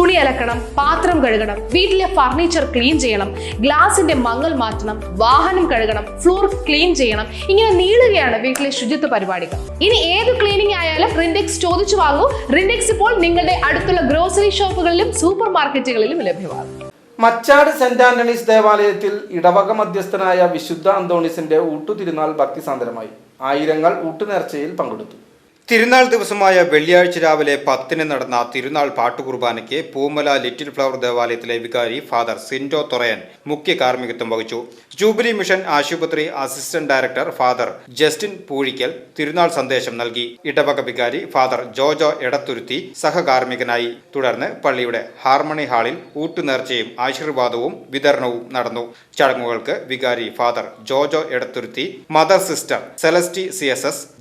തുണി അലക്കണം പാത്രം കഴുകണം വീട്ടിലെ ഫർണിച്ചർ ക്ലീൻ ചെയ്യണം ഗ്ലാസിന്റെ മങ്ങൽ മാറ്റണം വാഹനം കഴുകണം ഫ്ലോർ ക്ലീൻ ചെയ്യണം. ഇങ്ങനെ നീളുകയാണ് വീട്ടിലെ ശുചിത്വ പരിപാടികൾ. ഇനി ഏത് ക്ലീനിങ് ആയാലും റിൻഡെക്സ് ചോദിച്ചു വാങ്ങൂ. റിൻഡെക്സ് ഇപ്പോൾ നിങ്ങളുടെ അടുത്തുള്ള ഗ്രോസറി ഷോപ്പുകളിലും സൂപ്പർ മാർക്കറ്റുകളിലും ലഭ്യമാണ്. മച്ചാട് സെന്റ് ആന്റണീസ് ദേവാലയത്തിൽ ഇടവക മധ്യസ്ഥനായ വിശുദ്ധ അന്തോണീസിന്റെ ഊട്ടുതിരുനാൾ ഭക്തിസാന്ദ്രമായി. ആയിരങ്ങൾ ഊട്ടുനേർച്ചയിൽ പങ്കെടുത്തു. തിരുനാൾ ദിവസമായ വെള്ളിയാഴ്ച രാവിലെ പത്തിന് നടന്ന തിരുനാൾ പാട്ടുകുർബാനയ്ക്ക് പൂമല ലിറ്റിൽ ഫ്ലവർ ദേവാലയത്തിലെ വികാരി ഫാദർ സിൻഡോ തൊറയൻ മുഖ്യ കാർമ്മികത്വം വഹിച്ചു. ജൂബിലി മിഷൻ ആശുപത്രി assistant director father Justin Poozhikkal തിരുനാൾ സന്ദേശം നൽകി. ഇടവക വികാരി ഫാദർ ജോജോ എടത്തുരുത്തി സഹകാർമ്മികനായി. തുടർന്ന് പള്ളിയുടെ ഹാർമണി ഹാളിൽ ഊട്ടുനേർച്ചയും ആശീർവാദവും വിതരണവും നടന്നു. ചടങ്ങുകൾക്ക് വികാരി father Jojo Edathuruthy mother sister Celesty C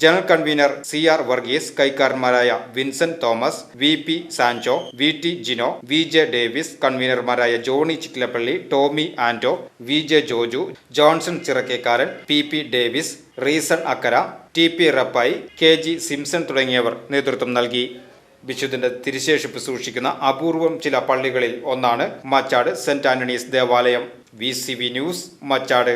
general convener C R Varghese കൈക്കാരന്മാരായ Vincent Thomas V P Sancho V T Jino V J Davis കൺവീനർമാരായ Johnny Chiklappally Tommy Anto V J Joju Johnson Chirakkekaran P P Davis Reason Akkara T P Rappai K G Simson തുടങ്ങിയവർ നേതൃത്വം നൽകി. വിശുദ്ധന്റെ തിരുശേഷിപ്പ് സൂക്ഷിക്കുന്ന അപൂർവം ചില പള്ളികളിൽ ഒന്നാണ് Machad saint Antony's ദേവാലയം. V news Machad.